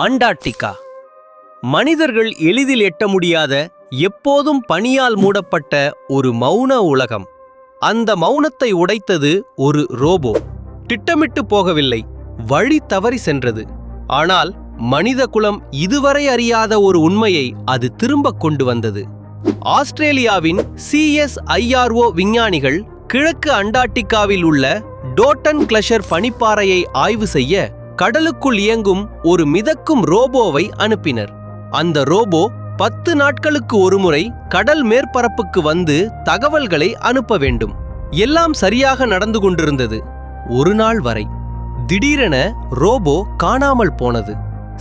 Antarctica. மனிதர்கள் எளிதில் எட்ட முடியாத எப்போதும் பனியால் மூடப்பட்ட ஒரு மௌன உலகம். அந்த மௌனத்தை உடைத்தது ஒரு ரோபோ. திட்டமிட்டு போகவில்லை வழி தவறி சென்றது. ஆனால் மனித குலம் இதுவரை அறியாத ஒரு உண்மையை அது திரும்பக் கொண்டு வந்தது. ஆஸ்திரேலியாவின் சிஎஸ்ஐஆர்ஓ விஞ்ஞானிகள் கிழக்கு அண்டார்டிகாவில் உள்ள டோட்டன் கிளஷர் பனிப்பாறையை ஆய்வு செய்ய கடலுக்குள் இயங்கும் ஒரு மிதக்கும் ரோபோவை அனுப்பினர். அந்த ரோபோ பத்து நாட்களுக்கு ஒருமுறை கடல் மேற்பரப்புக்கு வந்து தகவல்களை அனுப்ப வேண்டும். எல்லாம் சரியாக நடந்து கொண்டிருந்தது. ஒரு நாள் வரை திடீரென ரோபோ காணாமல் போனது.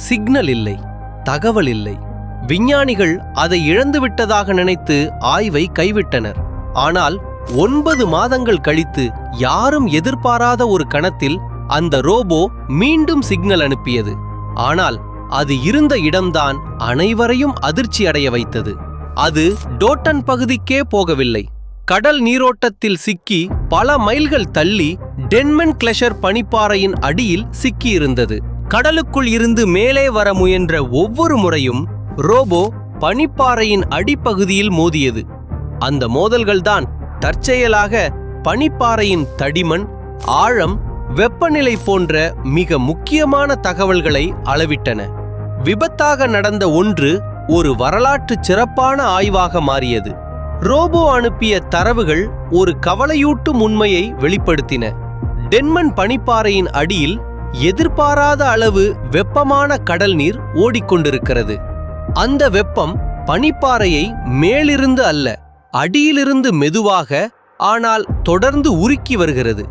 சிக்னல் இல்லை தகவல் இல்லை. விஞ்ஞானிகள் அதை இழந்து விட்டதாக நினைத்து ஆய்வை கைவிட்டனர். ஆனால் ஒன்பது மாதங்கள் கழித்து யாரும் எதிர்பாராத ஒரு கணத்தில் அந்த ரோபோ மீண்டும் சிக்னல் அனுப்பியது. ஆனால் அது இருந்த இடம்தான் அனைவரையும் அதிர்ச்சி அடைய வைத்தது. அது டோட்டன் பகுதிக்கே போகவில்லை. கடல் நீரோட்டத்தில் சிக்கி பல மைல்கள் தள்ளி டென்மன் கிளஷர் பனிப்பாறையின் அடியில் சிக்கியிருந்தது. கடலுக்குள் இருந்து மேலே வர முயன்ற ஒவ்வொரு முறையும் ரோபோ பனிப்பாறையின் அடிப்பகுதியில் மோதியது. அந்த மோதல்கள்தான் தற்செயலாக பனிப்பாறையின் தடிமன் ஆழம் வெப்பநிலை போன்ற மிக முக்கியமான தகவல்களை அளவிட்டன. விபத்தாக நடந்த ஒன்று ஒரு வரலாற்று சிறப்பான ஆய்வாக மாறியது. ரோபோ அனுப்பிய தரவுகள் ஒரு கவலையூட்டும் உண்மையை வெளிப்படுத்தின. டென்மன் பனிப்பாறையின் அடியில் எதிர்பாராத அளவு வெப்பமான கடல் நீர் ஓடிக்கொண்டிருக்கிறது. அந்த வெப்பம் பனிப்பாறையை மேலிருந்து அல்ல அடியிலிருந்து மெதுவாக ஆனால் தொடர்ந்து உருக்கி வருகிறது.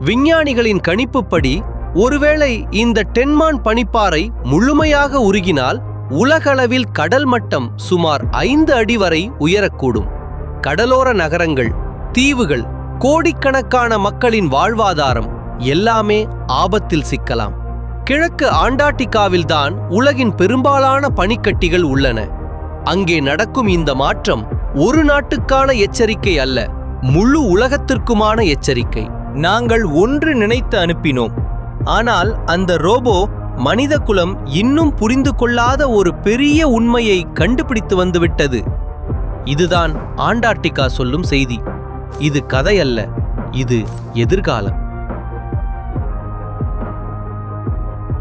விஞ்ஞானிகளின் கணிப்புப்படி ஒருவேளை இந்த டென்மான் பனிப்பாறை முழுமையாக உருகினால் உலகளவில் கடல் மட்டம் சுமார் ஐந்து அடி வரை உயரக்கூடும். கடலோர நகரங்கள் தீவுகள் கோடிக்கணக்கான மக்களின் வாழ்வாதாரம் எல்லாமே ஆபத்தில் சிக்கலாம். கிழக்கு ஆண்டார்டிகாவில்தான் உலகின் பெரும்பாலான பனிக்கட்டிகள் உள்ளன. அங்கே நடக்கும் இந்த மாற்றம் ஒரு நாட்டுக்கான எச்சரிக்கை அல்ல முழு உலகத்திற்குமான எச்சரிக்கை. நாங்கள் ஒன்று நினைத்து அனுப்பினோம். ஆனால் அந்த ரோபோ மனித குலம் இன்னும் புரிந்து கொள்ளாத ஒரு பெரிய உண்மையை கண்டுபிடித்து வந்துவிட்டது. இதுதான் ஆண்டார்டிகா சொல்லும் செய்தி. இது கதையல்ல இது எதிர்காலம்.